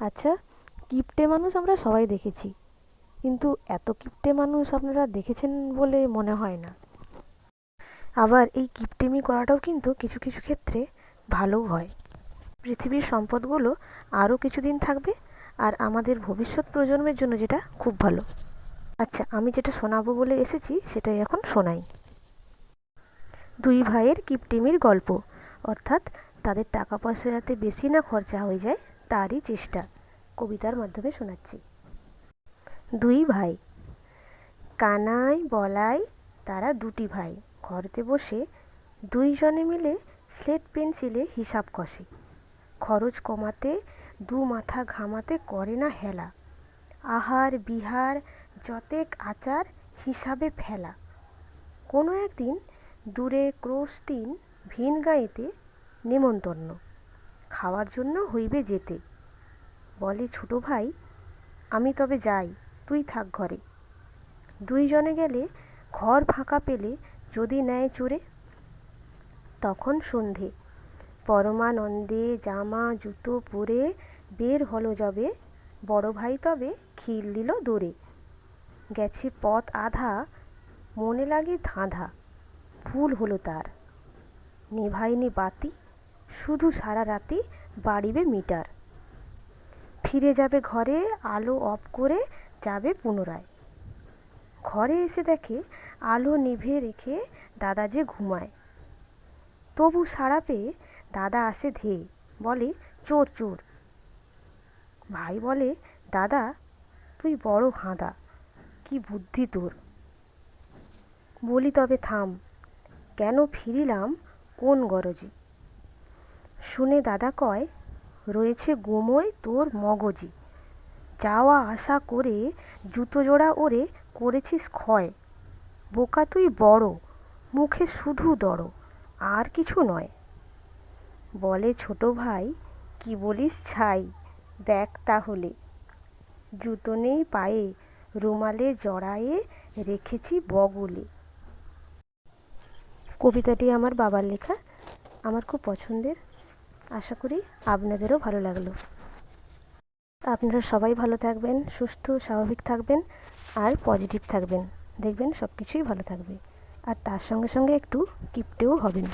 আচ্ছা কিপটে মানুষ আমরা সবাই দেখেছি। কিন্তু এত কিপটে মানুষ আপনারা দেখেছেন বলে মনে হয় না। আবার এই কিপটেমি করাটাও কিন্তু কিছু কিছু ক্ষেত্রে ভালোও হয়। পৃথিবীর সম্পদগুলো আরও কিছুদিন থাকবে আর আমাদের ভবিষ্যৎ প্রজন্মের জন্য যেটা খুব ভালো। আচ্ছা আমি যেটা শোনাবো বলে এসেছি সেটাই এখন শোনাই। দুই ভাইয়ের কিপটিমির গল্প, অর্থাৎ তাদের টাকা পয়সা যাতে বেশি না খরচা হয়ে যায় তারই চেষ্টা, কবিতার মাধ্যমে শোনাচ্ছি। দুই ভাই, কানাই বলাই তারা দুটি ভাই। ঘরেতে বসে দুইজনে মিলে স্লেট পেন্সিলে হিসাব কষে। খরচ কমাতে, দু মাথা ঘামাতে করে না হেলা। আহার বিহার যতেক আচার হিসাবে ফেলা। কোনো একদিন দূরে ক্রোশ দিন ভিন গাঁয়েতে নেমন্তন্ন। খাওয়ার জন্য হইবে যেতে। বলে, ছোট ভাই, আমি তবে যাই, তুই থাক ঘরে দুইজনে গেলে ঘর ফাঁকা পেলে যদি নেয় চোরে। তখন সন্ধে। পরমানন্দে জামা, জুতো পরে বের হলো যবে, বড় ভাই তবে খিল দিল দৌড়ে গেছে পথ আধা, মনে লাগে ধাঁধা, ভুল হলো তার। নেভায়নি বাতি শুধু সারা রাতি বাড়িবে মিটার। ফিরে যাবে ঘরে, আলো অফ করে যাবে পুনরায়। ঘরে এসে দেখে আলো নিভে রেখে দাদা যে ঘুমায়। তবু সাড়া পেয়ে দাদা আসে ধেয়ে, বলে, চোর চোর। ভাই বলে, দাদা, তুই বড় হাঁদা, কি বুদ্ধি তোর? বলি, তবে থাম, কেন ফিরিলাম কোন গরজে? শুনে দাদা কয়, রয়েছে গোময় তোর মগজি। যাওয়া আসা করে জুতো জোড়া ওরে করেছিস ক্ষয়। বোকা তুই বড়, মুখে শুধু দড়, আর কিছু নয়। বলে ছোট ভাই, কি বলিস ছাই, দেখ তাহলে। জুতো নেই পায়ে, রুমালে জড়ায়ে রেখেছি বগলে। কবিতাটি আমার বাবার লেখা, আমার খুব পছন্দের। আশা করি আপনাদেরও ভালো লাগল। আপনারা সবাই ভালো থাকবেন, সুস্থ, স্বাভাবিক থাকবেন আর পজিটিভ থাকবেন। দেখবেন সব কিছুই ভালো থাকবে। আর তার সঙ্গে সঙ্গে একটু কিপটেও হবেন।